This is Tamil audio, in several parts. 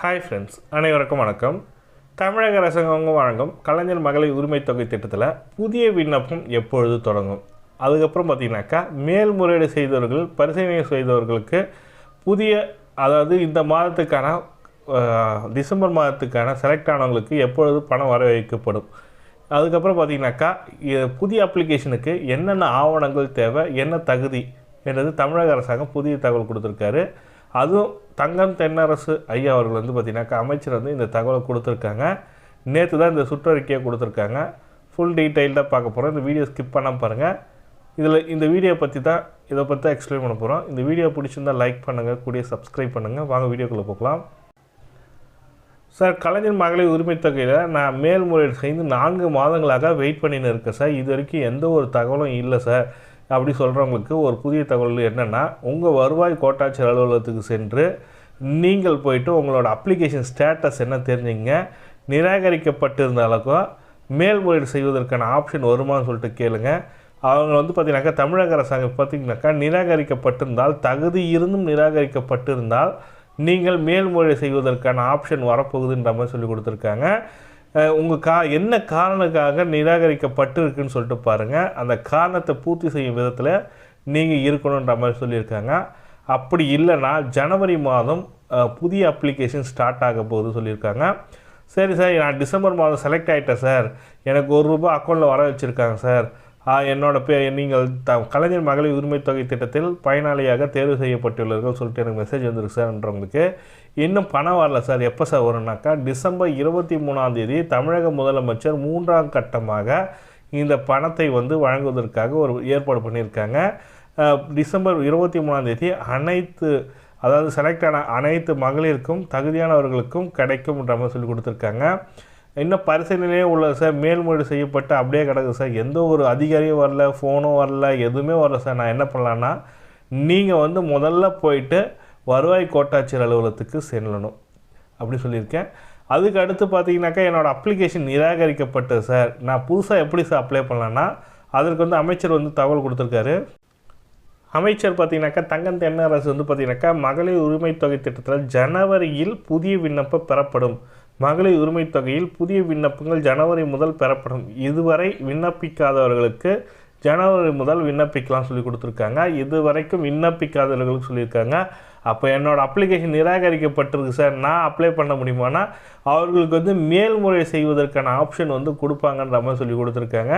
ஹாய் ஃப்ரெண்ட்ஸ் அனைவருக்கும் வணக்கம். தமிழக அரசாங்கம் வழங்கும் கலைஞர் மகளிர் உரிமை தொகை திட்டத்தில் புதிய விண்ணப்பம் எப்பொழுது தொடங்கும்? அதுக்கப்புறம் பார்த்தீங்கன்னாக்கா மேல்முறையீடு செய்தவர்கள் பரிசீலனை செய்தவர்களுக்கு புதிய அதாவது இந்த மாதத்துக்கான டிசம்பர் மாதத்துக்கான செலக்ட் ஆனவங்களுக்கு எப்பொழுது பணம் வர வைக்கப்படும் அதுக்கப்புறம் பார்த்தீங்கன்னாக்கா புதிய அப்ளிகேஷனுக்கு என்னென்ன ஆவணங்கள் தேவை என்ன தகுதி என்றது தமிழக அரசாங்கம் புதிய தகவல் கொடுத்துருக்காரு. அதுவும் தங்கம் தென்னரசு ஐயா அவர்கள் வந்து பார்த்திங்கனாக்கா அமைச்சர் வந்து இந்த தகவலை கொடுத்துருக்காங்க. நேற்று தான் இந்த சுற்றறிக்கையை கொடுத்துருக்காங்க. ஃபுல் டீட்டெயில்டாக பார்க்க போகிறோம் இந்த வீடியோ ஸ்கிப் பண்ணாமல் பாருங்கள் இதில் இந்த வீடியோ பற்றி தான் இதை பற்றி தான் எக்ஸ்பிளைன் பண்ண போகிறோம் இந்த வீடியோ பிடிச்சிருந்தா லைக் பண்ணுங்கள் கூடிய சப்ஸ்கிரைப் பண்ணுங்கள் வாங்க வீடியோக்குள்ளே போகலாம். சார் கலைஞர் மகளிர் உரிமை தொகையில் நான் மேல்முறையீடு செய்து நான்கு மாதங்களாக வெயிட் பண்ணின்னு இருக்கேன் சார் இது வரைக்கும் எந்த ஒரு தகவலும் இல்லை சார் அப்படி சொல்கிறவங்களுக்கு ஒரு புதிய தகவல் என்னென்னா உங்கள் வருவாய் கோட்டாட்சியர் அலுவலகத்துக்கு சென்று நீங்கள் போயிட்டு உங்களோட அப்ளிகேஷன் ஸ்டேட்டஸ் என்ன தெரிஞ்சுங்க. நிராகரிக்கப்பட்டிருந்தாலும் மேல்முறையீடு செய்வதற்கான ஆப்ஷன் வருமான்னு சொல்லிட்டு கேளுங்க. அவங்க வந்து பார்த்தீங்கன்னாக்கா தமிழக அரசாங்கம் பார்த்தீங்கன்னாக்கா நிராகரிக்கப்பட்டிருந்தால் தகுதி இருந்தும் நிராகரிக்கப்பட்டிருந்தால் நீங்கள் மேல்முறையீடு செய்வதற்கான ஆப்ஷன் வரப்போகுதுன்ற மாதிரி சொல்லி கொடுத்துருக்காங்க. உங்கள் கா என்ன காரணக்காக நிராகரிக்கப்பட்டிருக்குன்னு சொல்லிட்டு பாருங்கள் அந்த காரணத்தை பூர்த்தி செய்யும் விதத்தில் நீங்கள் இருக்கணுன்ற மாதிரி சொல்லியிருக்காங்க. அப்படி இல்லைன்னா ஜனவரி மாதம் புதிய அப்ளிகேஷன் ஸ்டார்ட் ஆக போகுது சொல்லியிருக்காங்க. சரி சார் நான் டிசம்பர் மாதம் செலக்ட் ஆகிட்டேன் சார். எனக்கு ஒரு ரூபாய் அக்கௌண்ட்டில் வர வச்சுருக்காங்க சார். என்னோட பே நீங்கள் த கலைஞர் மகளிர் உரிமை தொகை திட்டத்தில் பயனாளியாக தேர்வு செய்யப்பட்டுள்ளீர்கள் சொல்லிட்டு எனக்கு மெசேஜ் வந்துருக்கு சார்ன்றவங்களுக்கு இன்னும் பணம் வரல சார் எப்போ சார் வரும்னாக்கா டிசம்பர் இருபத்தி மூணாம் தேதி தமிழக முதலமைச்சர் மூன்றாம் கட்டமாக இந்த பணத்தை வந்து வழங்குவதற்காக ஒரு ஏற்பாடு பண்ணியிருக்காங்க. டிசம்பர் இருபத்தி மூணாம் தேதி அனைத்து அதாவது செலக்டான அனைத்து மகளிருக்கும் தகுதியானவர்களுக்கும் கிடைக்கும்ன்ற மாதிரி சொல்லி கொடுத்துருக்காங்க. இன்னும் பரிசீலனையே உள்ள சார்? மேல்முறையீடு செய்யப்பட்டு அப்படியே கிடக்குது சார். எந்த ஒரு அதிகாரியும் வரல ஃபோனும் வரல எதுவுமே வரல சார். நான் என்ன பண்ணலான்னா நீங்கள் வந்து முதல்ல போயிட்டு வருவாய் கோட்டாட்சியர் அலுவலகத்துக்கு செல்லணும். அப்படி சொல்லியிருக்கேன். அதுக்கு அடுத்து பார்த்தீங்கன்னாக்கா என்னோடய அப்ளிகேஷன் நிராகரிக்கப்பட்டது சார். நான் புதுசாக எப்படி சார் அப்ளை பண்ணலான்னா அதற்கு வந்து அமைச்சர் வந்து தகவல் கொடுத்துருக்காரு. அமைச்சர் பார்த்தீங்கன்னாக்கா தங்கம் தென்னரசு வந்து பார்த்தீங்கன்னாக்கா மகளிர் உரிமை தொகை திட்டத்தில் ஜனவரியில் புதிய விண்ணப்பம் பெறப்படும். மகளிர் உரிமை தொகையில் புதிய விண்ணப்பங்கள் ஜனவரி முதல் பெறப்படும். இதுவரை விண்ணப்பிக்காதவர்களுக்கு ஜனவரி முதல் விண்ணப்பிக்கலாம் சொல்லி கொடுத்துருக்காங்க. இதுவரைக்கும் விண்ணப்பிக்காதவர்களுக்கு சொல்லியிருக்காங்க. அப்போ என்னோடய அப்ளிகேஷன் நிராகரிக்கப்பட்டிருக்கு சார். நான் அப்ளை பண்ண முடியுமானா அவர்களுக்கு வந்து மேல்முறை செய்வதற்கான ஆப்ஷன் வந்து கொடுப்பாங்கன்ற மாதிரி சொல்லி கொடுத்துருக்காங்க.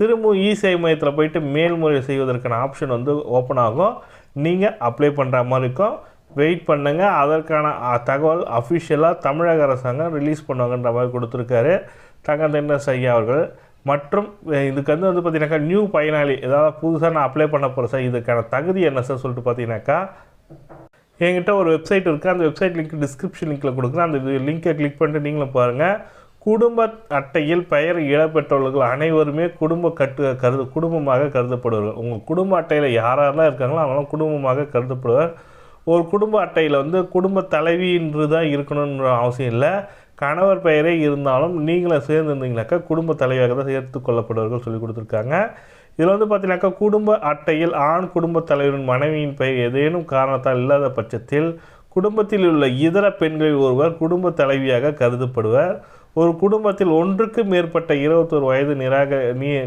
திரும்பவும் இ சேவை மையத்தில் போயிட்டு மேல்முறை செய்வதற்கான ஆப்ஷன் வந்து ஓப்பன் ஆகும். நீங்கள் அப்ளை பண்ணுற மாதிரி இருக்கும். வெயிட் பண்ணுங்கள் அதற்கான தகவல் அஃபிஷியலாக தமிழக அரசாங்கம் ரிலீஸ் பண்ணுவாங்கன்ற மாதிரி கொடுத்துருக்காரு. தங்கந்தென்ன ஐயா அவர்கள்? மற்றும் இதுக்கு வந்து வந்து பார்த்தீங்கன்னாக்கா நியூ பயனாளி ஏதாவது புதுசாக நான் அப்ளை பண்ண போகிறேன் சார் இதுக்கான தகுதி என்ன சார் சொல்லிட்டு பார்த்தீங்கன்னாக்கா என்கிட்ட ஒரு வெப்சைட் இருக்குது அந்த வெப்சைட் லிங்க் டிஸ்கிரிப்ஷன் லிங்க்கில் கொடுக்குறேன். அந்த லிங்கை கிளிக் பண்ணிட்டு நீங்களும் பாருங்கள் குடும்ப அட்டையில் பெயர் இழப்பெற்றவர்கள் அனைவருமே குடும்ப கட்டு கருது குடும்பமாக கருதப்படுவார்கள். உங்கள் குடும்ப அட்டையில் யாரெல்லாம் இருக்காங்களோ அவங்களாம் குடும்பமாக கருதப்படுவார் ஒரு குடும்ப அட்டையில் வந்து குடும்ப தலைவின்று தான் இருக்கணுன்ற அவசியம் இல்லை. கணவர் பெயரே இருந்தாலும் நீங்களும் சேர்ந்துருந்தீங்கனாக்கா குடும்ப தலைவியாக தான் சேர்த்து கொள்ளப்படுவார்கள் சொல்லி கொடுத்துருக்காங்க. இதில் வந்து பார்த்தீங்கன்னாக்கா குடும்ப அட்டையில் ஆண் குடும்ப தலைவரின் மனைவியின் பெயர் ஏதேனும் காரணத்தால் இல்லாத பட்சத்தில் குடும்பத்தில் உள்ள இதர பெண்களில் ஒருவர் குடும்ப தலைவியாக கருதப்படுவர். ஒரு குடும்பத்தில் ஒன்றுக்கு மேற்பட்ட இருபத்தொரு வயது நிராக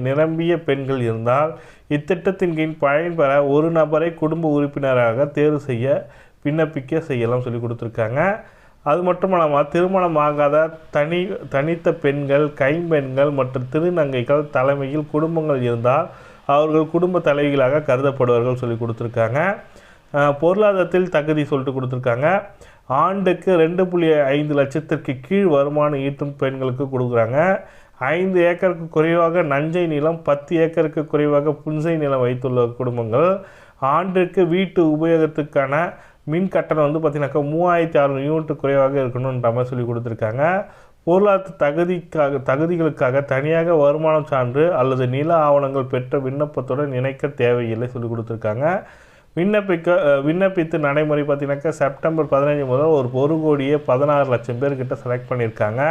நிரம்பிய பெண்கள் இருந்தால் இத்திட்டத்தின் கீழ் பயன்பெற ஒரு நபரை குடும்ப உறுப்பினராக தேர்வு செய்ய விண்ணப்பிக்க செய்யலாம் சொல்லி கொடுத்துருக்காங்க. அது மட்டும் இல்லாமல் திருமணமாகாத தனி தனித்த பெண்கள் கைம்பெண்கள் மற்றும் திருநங்கைகள் தலைமையில் குடும்பங்கள் இருந்தால் அவர்கள் குடும்ப தலைவிகளாக கருதப்படுவார்கள் சொல்லி கொடுத்துருக்காங்க. பொருளாதாரத்தில் தகுதி சொல்லிட்டு கொடுத்துருக்காங்க. ஆண்டுக்கு ரெண்டு புள்ளி ஐந்து லட்சத்திற்கு கீழ் வருமானம் ஈட்டும் பெண்களுக்கு கொடுக்குறாங்க. ஐந்து ஏக்கருக்கு குறைவாக நஞ்சை நிலம் பத்து ஏக்கருக்கு குறைவாக புன்சை நிலம் வைத்துள்ள குடும்பங்கள். ஆண்டுக்கு வீட்டு உபயோகத்துக்கான மின் கட்டணம் வந்து பார்த்தீங்கன்னாக்கா மூவாயிரத்தி அறுநூறு யூனிட் குறைவாக இருக்கணுன்ற மாதிரி சொல்லி கொடுத்துருக்காங்க. பொருளாதார தகுதிக்காக தகுதிகளுக்காக தனியாக வருமானம் சான்று அல்லது நில ஆவணங்கள் பெற்ற விண்ணப்பத்துடன் இணைக்க தேவையில்லை சொல்லி கொடுத்துருக்காங்க. விண்ணப்பிக்க விண்ணப்பித்து நடைமுறை பார்த்தீங்கன்னாக்கா செப்டம்பர் பதினஞ்சு முதல் ஒரு ஒரு கோடியே பதினாறு லட்சம் பேர்கிட்ட செலக்ட் பண்ணியிருக்காங்க.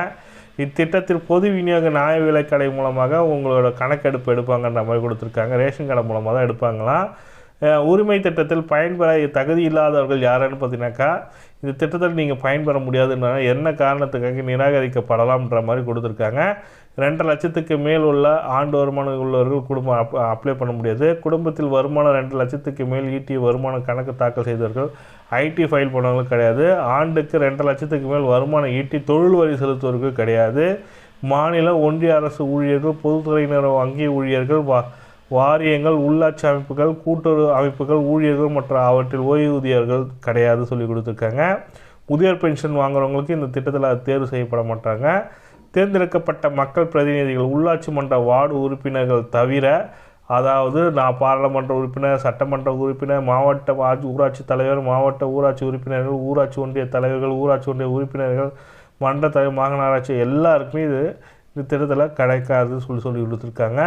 இத்திட்டத்தில் பொது விநியோக நியாய விலைக்கடை மூலமாக உங்களோட கணக்கெடுப்பு எடுப்பாங்கன்ற மாதிரி கொடுத்துருக்காங்க. ரேஷன் கடை மூலமாக தான் எடுப்பாங்களாம். உரிமை திட்டத்தில் பயன்பெற தகுதி இல்லாதவர்கள் யாருன்னு பார்த்தீங்கன்னாக்கா இந்த திட்டத்தில் நீங்கள் பயன்பெற முடியாதுன்னா என்ன காரணத்துக்காக நிராகரிக்கப்படலாம்ன்ற மாதிரி கொடுத்துருக்காங்க. ரெண்டரை லட்சத்துக்கு மேல் உள்ள ஆண்டு வருமானம் உள்ளவர்கள் குடும்பம் அப் அப்ளை பண்ண முடியாது. குடும்பத்தில் வருமானம் ரெண்டு லட்சத்துக்கு மேல் ஈட்டி வருமானம் கணக்கு தாக்கல் செய்தவர்கள் ஐடி ஃபைல் பண்ணவங்களுக்கு கிடையாது. ஆண்டுக்கு ரெண்டு லட்சத்துக்கு மேல் வருமானம் ஈட்டி தொழில் வரி செலுத்துவர்கள் கிடையாது. மாநில ஒன்றிய அரசு ஊழியர்கள் பொதுத்துறையினர் வங்கி ஊழியர்கள் வா வாரியங்கள் உள்ளாட்சி அமைப்புகள் கூட்டுறவு அமைப்புகள் ஊழியர்கள் மற்றும் அவற்றில் ஓய்வூதியர்கள் கிடையாது சொல்லி கொடுத்துருக்காங்க. முதியோர் பென்ஷன் வாங்குறவங்களுக்கு இந்த திட்டத்தில் தேர்வு செய்யப்பட மாட்டாங்க. தேர்ந்தெடுக்கப்பட்ட மக்கள் பிரதிநிதிகள் உள்ளாட்சி மன்ற வார்டு உறுப்பினர்கள் தவிர அதாவது நான் பாராளுமன்ற உறுப்பினர் சட்டமன்ற உறுப்பினர் மாவட்ட ஆட்சி ஊராட்சி தலைவர் மாவட்ட ஊராட்சி உறுப்பினர்கள் ஊராட்சி ஒன்றிய தலைவர்கள் ஊராட்சி ஒன்றிய உறுப்பினர்கள் மன்ற தலைவர் மாநகராட்சி எல்லாருக்குமே இது இந்த திட்டத்தில் கிடைக்காதுன்னு சொல்லி சொல்லி கொடுத்துருக்காங்க.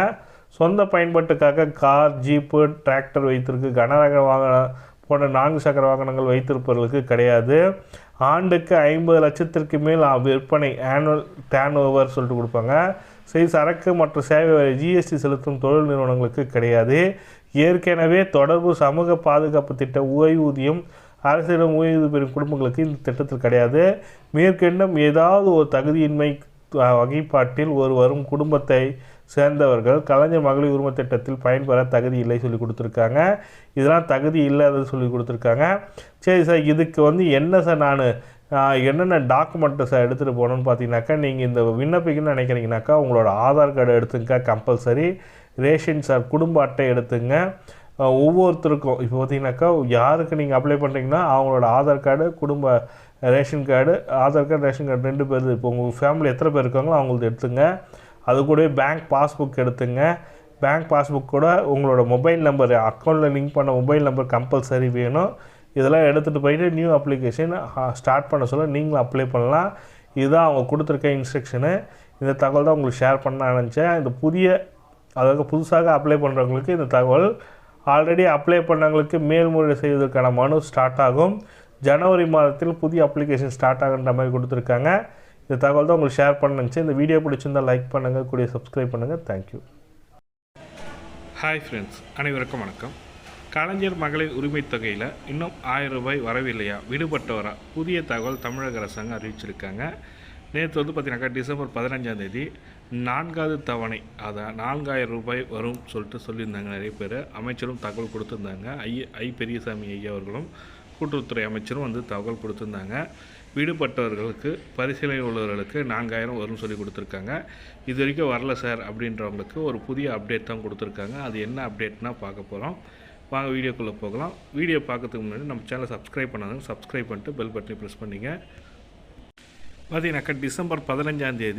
சொந்த பயன்பாட்டுக்காக கார் ஜீப்பு டிராக்டர் வைத்திருக்கு. கனரக வாகனம் போன்ற நான்கு சக்கர வாகனங்கள் வைத்திருப்பவர்களுக்கு கிடையாது. ஆண்டுக்கு ஐம்பது லட்சத்திற்கு மேல் விற்பனை ஆனுவல் டேன் ஓவர் சொல்லிட்டு கொடுப்பாங்க. சரி சரக்கு மற்றும் சேவை வரி ஜிஎஸ்டி செலுத்தும் தொழில் நிறுவனங்களுக்கு கிடையாது. ஏற்கனவே தொடர்பு சமூக பாதுகாப்பு திட்ட ஓய்வூதியம் அரசிடம் ஓய்வு பெறும் குடும்பங்களுக்கு இந்த திட்டத்தில் கிடையாது. மேற்கண்டும் ஏதாவது ஒரு தகுதியின்மை வகைப்பாட்டில் ஒரு வரும் குடும்பத்தை சேர்ந்தவர்கள் கலைஞர் மகளிர் உரிமை திட்டத்தில் பயன்பெற தகுதி இல்லை சொல்லி கொடுத்துருக்காங்க. இதெல்லாம் தகுதி இல்லாதது சொல்லி கொடுத்துருக்காங்க. சரி சார் இதுக்கு வந்து என்ன சார் நான்? என்னென்ன டாக்குமெண்ட்டு சார் எடுத்துகிட்டு போகணுன்னு பார்த்தீங்கன்னாக்கா நீங்கள் இந்த விண்ணப்பிக்கணும்னு நினைக்கிறீங்கனாக்கா உங்களோட ஆதார் கார்டு எடுத்துங்க கம்பல்சரி ரேஷன் சார் குடும்ப அட்டை எடுத்துங்க ஒவ்வொருத்தருக்கும். இப்போ பார்த்தீங்கன்னாக்கா யாருக்கு நீங்கள் அப்ளை பண்ணுறீங்கன்னா அவங்களோட ஆதார் கார்டு குடும்ப ration card Aadhaar card ration card ரெண்டு பேர் இப்போ உங்கள் ஃபேமிலி எத்தனை பேர் இருக்காங்களோ அவங்களது எடுத்துங்க. அது கூடவே பேங்க் பாஸ்புக் எடுத்துங்க. பேங்க் பாஸ்புக் கூட உங்களோட மொபைல் நம்பர் அக்கௌண்ட்டில் லிங்க் பண்ண மொபைல் நம்பர் கம்பல்சரி வேணும். இதெல்லாம் எடுத்துகிட்டு போயிட்டு நியூ அப்ளிகேஷன் ஸ்டார்ட் பண்ண சொல்ல நீங்களும் அப்ளை பண்ணலாம். இதுதான் அவங்க கொடுத்துருக்க இன்ஸ்ட்ரக்ஷனு இந்த தகவல் தான் உங்களுக்கு ஷேர் பண்ண நினச்சேன். இந்த புதிய அதாவது புதுசாக அப்ளை பண்ணுறவங்களுக்கு இந்த தகவல். ஆல்ரெடி அப்ளை பண்ணவங்களுக்கு மேல்முறை செய்வதற்கான மனு ஸ்டார்ட் ஆகும். ஜனவரி மாதத்தில் புதிய அப்ளிகேஷன் ஸ்டார்ட் ஆகுன்ற மாதிரி கொடுத்துருக்காங்க. இந்த தகவல் தான் உங்களுக்கு ஷேர் பண்ணுச்சு இந்த வீடியோ பிடிச்சிருந்தா லைக் பண்ணுங்கள் கூடிய சப்ஸ்கிரைப் பண்ணுங்கள் தேங்க்யூ ஹாய் ஃப்ரெண்ட்ஸ் அனைவருக்கும் வணக்கம். கலைஞர் மகளிர் உரிமைத் தொகையில் இன்னும் ஆயிரம் ரூபாய் வரவில்லையா? விடுபட்டவரா புதிய தகவல் தமிழக அரசாங்கம் அறிவிச்சிருக்காங்க. நேற்று வந்து பார்த்தீங்கன்னாக்கா டிசம்பர் பதினஞ்சாம் தேதி நான்காவது தவணை அதான் நான்காயிரம் ரூபாய் வரும் சொல்லிட்டு சொல்லியிருந்தாங்க நிறைய பேர். அமைச்சரும் தகவல் கொடுத்துருந்தாங்க. ஐ ஐ பெரியசாமி ஐயா அவர்களும். கூட்டுறவுத்துறை அமைச்சரும் வந்து தகவல் கொடுத்துருந்தாங்க. விடுபட்டவர்களுக்கு பரிசீலனை உள்ளவர்களுக்கு நான்காயிரம் வரும்னு சொல்லி கொடுத்துருக்காங்க. இது வரைக்கும் வரல சார் அப்படின்றவங்களுக்கு ஒரு புதிய அப்டேட் தான் கொடுத்துருக்காங்க. அது என்ன அப்டேட்னா பார்க்க போகிறோம் வாங்க வீடியோக்குள்ளே போகலாம். வீடியோ பார்க்கறதுக்கு முன்னாடி நம்ம சேனலை சப்ஸ்கிரைப் பண்ணாதவங்க சப்ஸ்கிரைப் பண்ணிட்டு பெல் பட்டனை ப்ரெஸ் பண்ணிங்க. பார்த்தீங்கன்னாக்கா டிசம்பர் பதினஞ்சாந்தேதி